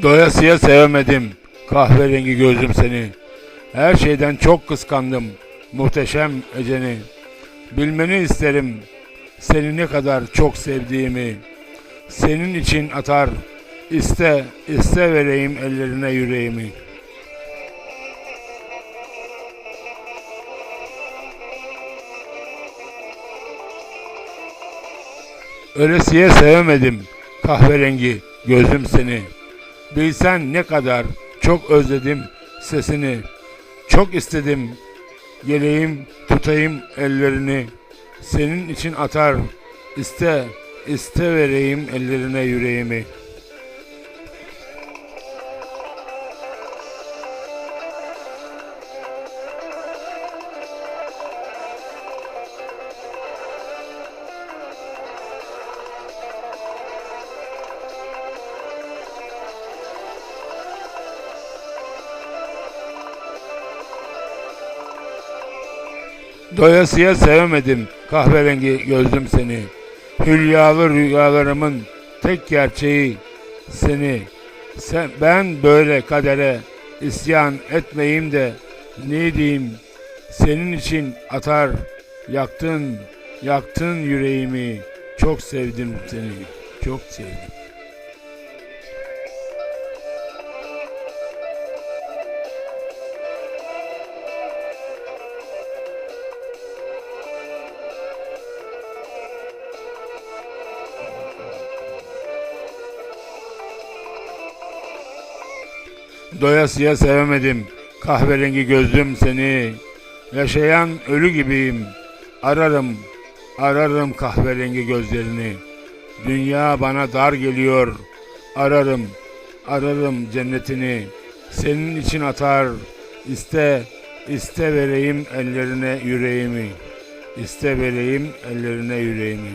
Doyasıya sevemedim kahverengi gözüm seni. Her şeyden çok kıskandım muhteşem eceni. Bilmeni isterim seni ne kadar çok sevdiğimi. Senin için atar iste iste vereyim ellerine yüreğimi. Ölesiye sevemedim kahverengi gözüm seni. Bilsen ne kadar çok özledim sesini. Çok istedim geleyim tutayım ellerini. Senin için atar iste iste vereyim ellerine yüreğimi. Doyasıya sevemedim kahverengi gözlüm seni. Hülyalı rüyalarımın tek gerçeği seni. Sen, ben böyle kadere isyan etmeyeyim de ne diyeyim senin için atar yaktın yaktın yüreğimi çok sevdim seni çok sevdim. Doyasıya sevemedim kahverengi gözlüm seni. Yaşayan ölü gibiyim. Ararım, ararım kahverengi gözlerini. Dünya bana dar geliyor. Ararım, ararım cennetini. Senin için atar. İste, iste vereyim ellerine yüreğimi. İste vereyim ellerine yüreğimi.